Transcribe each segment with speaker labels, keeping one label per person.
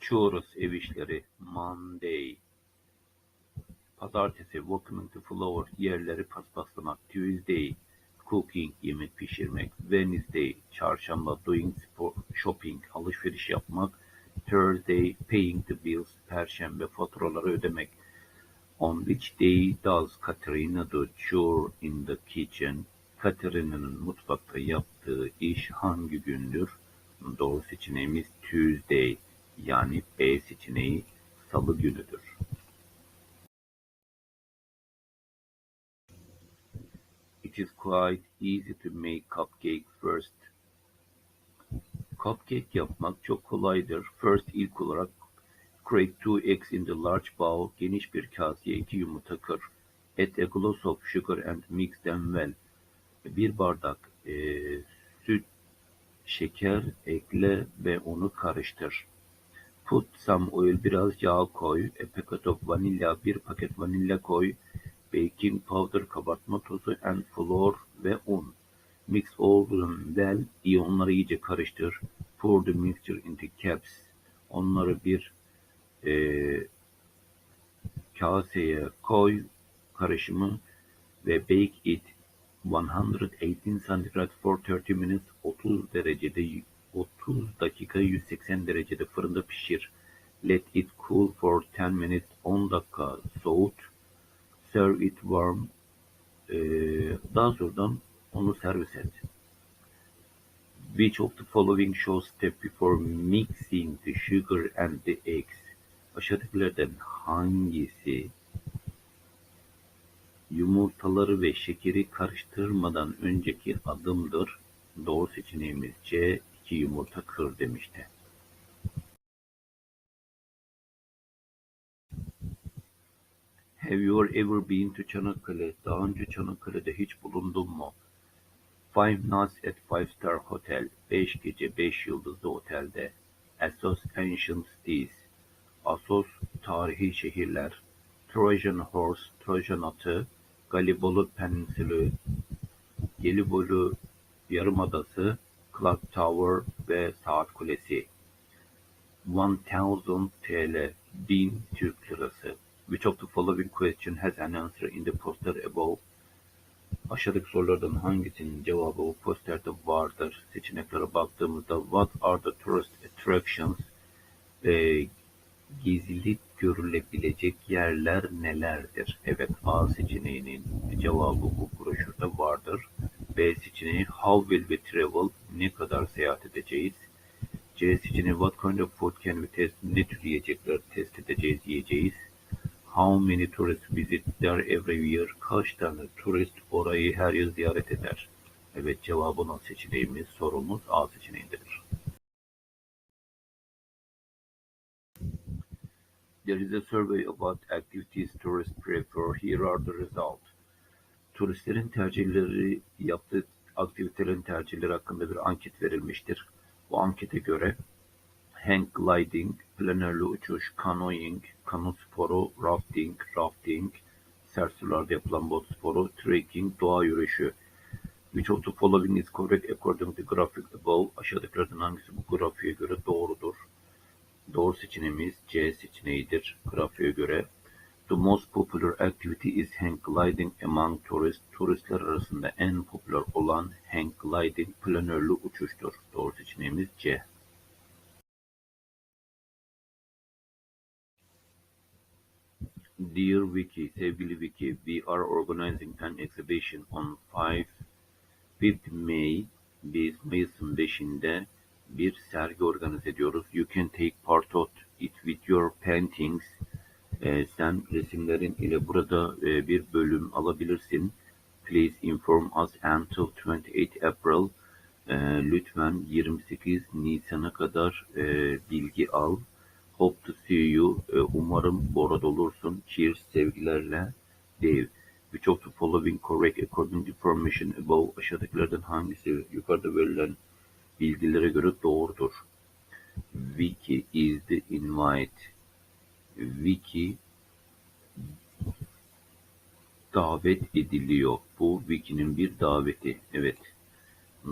Speaker 1: chores ev işleri Monday Pazartesi walking the floor yerleri paspaslamak Tuesday cooking yemek pişirmek Wednesday çarşamba doing sport, shopping alışveriş yapmak Thursday paying the bills perşembe faturaları ödemek On which day does Katerina do chore in the kitchen? Katerina'nın mutfakta yaptığı iş hangi gündür? Doğru seçeneğimiz Tuesday yani B seçeneği salı günüdür. It is quite easy to make cupcake first. Cupcake yapmak çok kolaydır. First ilk olarak Crack two eggs in the large bowl, geniş bir kaseye iki yumurta kır. Add a glass of sugar and mix them well. Bir bardak e, süt, şeker ekle ve onu karıştır. Put some oil, biraz yağ koy. A packet of vanilla, bir paket vanilya koy. Baking powder, kabartma tozu and flour ve un. Mix all them well, iyi onları iyice karıştır. Pour the mixture into cups. Onları bir e, kaseye koy karışımı ve bake it 118 santigrat for 30 minutes 30 derecede 30 dakika 180 derecede fırında pişir. Let it cool for 10 minutes 10 dakika soğut. Serve it warm. Ee, daha sonradan onu servis et. Which of the following shows step before mixing the sugar and the eggs? Aşağıdakilerden hangisi yumurtaları ve şekeri karıştırmadan önceki adımdır? Doğru seçeneğimiz C. iki yumurta kır demişti. Have you ever been to Çanakkale? Daha önce Çanakkale'de hiç bulundun mu? Five Nights at Five Star Hotel. Beş gece beş yıldızlı otelde. Assos Ancient Cities. Assos Tarihi Şehirler. Trojan Horse, Trojan Atı. Galibolu Peninsülü. Gelibolu Yarımadası. Clock Tower ve Saat Kulesi. 1000 TL, 1000 Türk Lirası. Which of the following question has an answer in the poster above? Aşağıdaki sorulardan hangisinin cevabı bu posterde vardır? Seçeneklere baktığımızda What are the tourist attractions? E, gezilip görülebilecek yerler nelerdir? Evet A seçeneğinin cevabı bu broşürde vardır. B seçeneği How will we travel? Ne kadar seyahat edeceğiz? C seçeneği What kind of food can we test? Ne tür yiyecekler test edeceğiz, yiyeceğiz? How many tourists visit there every year? Kaç tane turist orayı her yıl ziyaret eder? Evet cevabını seçeneğimiz sorumuz A seçeneğindedir. There is a survey about activities tourists prefer. Here are the results. Turistlerin tercihleri yaptığı aktivitelerin tercihleri hakkında bir anket verilmiştir. Bu ankete göre hang gliding, planörlü uçuş, canoeing, kano sporu, rafting, rafting, sert sularda yapılan bot sporu, trekking, doğa yürüyüşü. Which of the following is correct according to graphic above? Aşağıdakilerden hangisi bu grafiğe göre doğrudur? Doğru seçeneğimiz C seçeneğidir. Grafiğe göre The most popular activity is hang gliding among tourists. Turistler arasında en popüler olan hang gliding planörlü uçuştur. Doğru seçeneğimiz C. Dear Vicky, sevgili Vicky, we are organizing an exhibition on 5 5th May. Biz Mayıs'ın 5'inde bir sergi organize ediyoruz. You can take part of it with your paintings. Ee, sen resimlerin ile burada e, bir bölüm alabilirsin. Please inform us until 28 April. Ee, lütfen 28 Nisan'a kadar e, bilgi al. Hope to see you. Ee, umarım bu arada olursun. Cheers, sevgilerle Dave. Which of the following correct according to information above? Aşağıdakilerden hangisi yukarıda verilen bilgilere göre doğrudur? Vicky is the invite. Vicky davet ediliyor. Bu Vicky'nin bir daveti. Evet.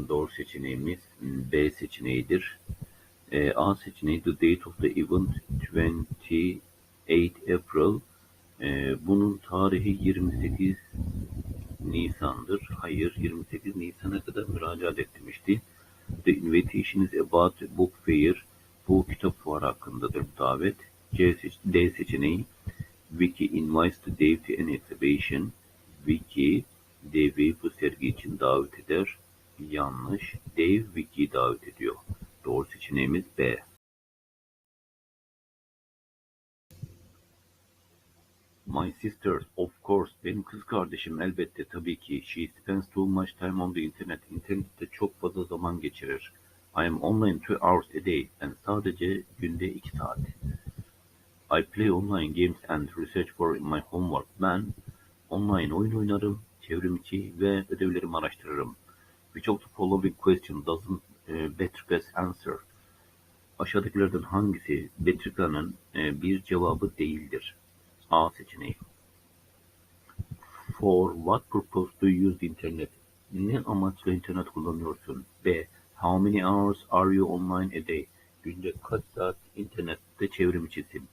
Speaker 1: Doğru seçeneğimiz B seçeneğidir. E, A seçeneği the date of the event 28 April. E, bunun tarihi 28 Nisan'dır. Hayır 28 Nisan'a kadar müracaat etmişti. The invitation is about book fair. Bu kitap fuarı hakkındadır bu davet. C D seçeneği Vicky invites to Dave to an exhibition. Vicky Dave'i bu sergi için davet eder. Yanlış. Dave Vicky'yi davet ediyor. Doğru seçeneğimiz B. My sister, of course, benim kız kardeşim elbette tabii ki. She spends too much time on the internet. İnternette çok fazla zaman geçirir. I am online two hours a day. Ben sadece günde iki saat. I play online games and research for my homework. Ben online oyun oynarım, çevrim içi ve ödevlerimi araştırırım. Which of the following question doesn't e, Betrikes answer? Aşağıdakilerden hangisi Betrika'nın e, bir cevabı değildir? A seçeneği. For what purpose do you use the internet? Ne amaçla internet kullanıyorsun? B. How many hours are you online a day? Günde kaç saat internette çevrim içisin?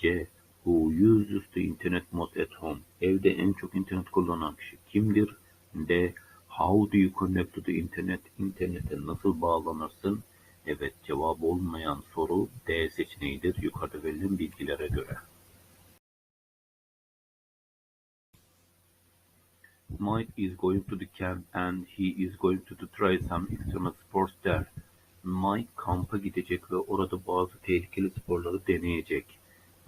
Speaker 1: C. Uses the internet most at home? Evde en çok internet kullanan kişi kimdir? D. How do you connect to the internet? İnternete nasıl bağlanırsın? Evet, cevabı olmayan soru D seçeneğidir yukarıda verilen bilgilere göre. Mike is going to the camp and he is going to try some extreme sports there. Mike kampa gidecek ve orada bazı tehlikeli sporları deneyecek.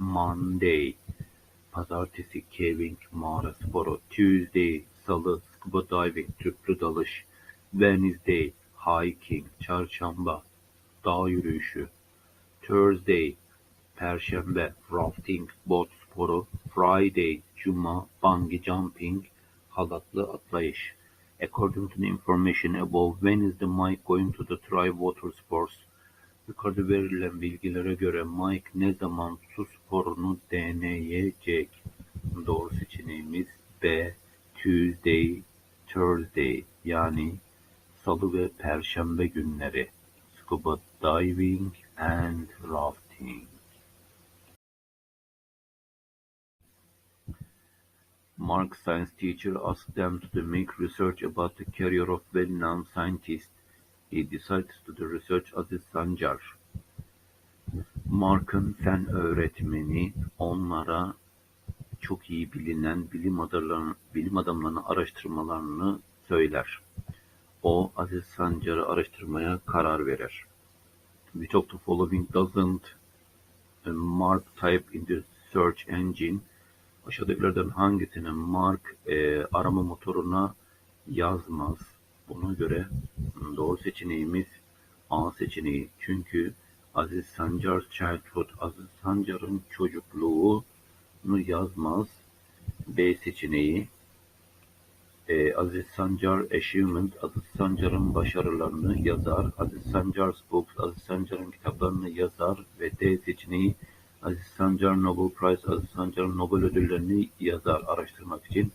Speaker 1: Monday, pazartesi caving, mağara sporu. Tuesday, salı, scuba diving, tüplü dalış. Wednesday, hiking, çarşamba, dağ yürüyüşü. Thursday, Perşembe, rafting, bot sporu. Friday, Cuma, bungee jumping, halatlı atlayış. According to the information above, when is the Mike going to the try water sports? Yukarıda verilen bilgilere göre Mike ne zaman su sporunu deneyecek? Doğru seçeneğimiz B. Tuesday, Thursday yani salı ve perşembe günleri. Scuba diving and rafting. Mark's science teacher asked them to make research about the career of well-known scientist. He decided to do research Aziz Sancar. Mark'ın fen öğretmeni onlara çok iyi bilinen bilim adamlarını, bilim adamlarını araştırmalarını söyler. O Aziz Sancar'ı araştırmaya karar verir. Which of the following doesn't uh, Mark type in the search engine? Aşağıdakilerden hangisini Mark e, arama motoruna yazmaz? Buna göre doğru seçeneğimiz A seçeneği. Çünkü Aziz Sancar's childhood, Aziz Sancar'ın çocukluğunu yazmaz. B seçeneği. E, Aziz Sancar achievement, Aziz Sancar'ın başarılarını yazar. Aziz Sancar's books, Aziz Sancar'ın kitaplarını yazar. Ve D seçeneği Aziz Sancar Nobel Prize, Aziz Sancar'ın Nobel ödüllerini yazar araştırmak için.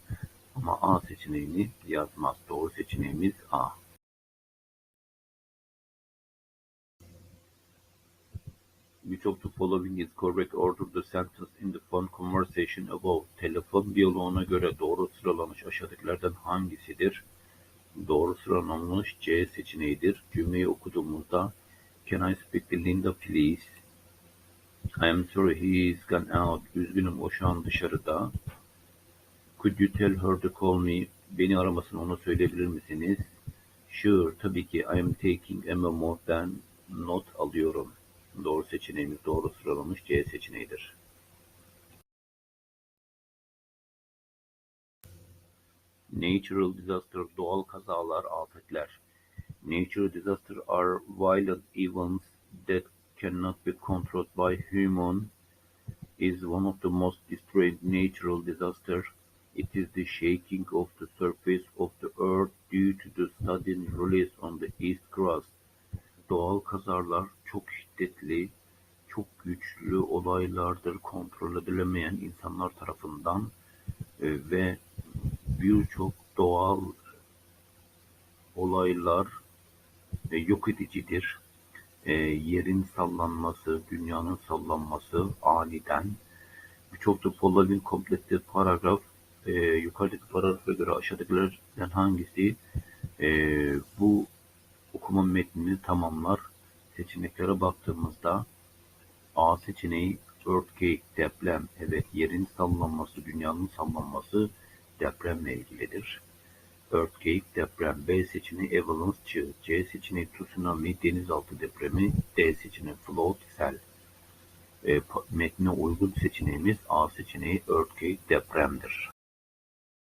Speaker 1: Ama A seçeneğini yazmaz. Doğru seçeneğimiz A. Which of the following is correct order the sentence in the phone conversation above? Telefon diyaloğuna göre doğru sıralanmış aşağıdakilerden hangisidir? Doğru sıralanmış C seçeneğidir. Cümleyi okuduğumuzda Can I speak to Linda please? I am sorry he is gone out. Üzgünüm o şu an dışarıda. Could you tell her to call me? Beni aramasını ona söyleyebilir misiniz? Sure, tabii ki. I am taking a memo. Ben not alıyorum. Doğru seçeneğimiz doğru sıralamış C seçeneğidir. Natural disaster, doğal kazalar, afetler. Natural disasters are violent events that cannot be controlled by human is one of the most destroying natural disasters. It is the shaking of the surface of the earth due to the sudden release on the east crust. Doğal kazalar çok şiddetli, çok güçlü olaylardır kontrol edilemeyen insanlar tarafından e, ve birçok doğal olaylar e, yok edicidir. e, yerin sallanması, dünyanın sallanması, aniden. Of the following completed paragraph e, yukarıdaki paragrafa göre aşağıdakilerden hangisi e, bu okuma metnini tamamlar? Seçeneklere baktığımızda A seçeneği earthquake, deprem. Evet, yerin sallanması, dünyanın sallanması depremle ilgilidir. Earthquake, deprem. B seçeneği avalanche, çığ. C seçeneği tsunami, denizaltı depremi. D seçeneği flood, sel. E, pa- metnine uygun seçeneğimiz A seçeneği earthquake, depremdir.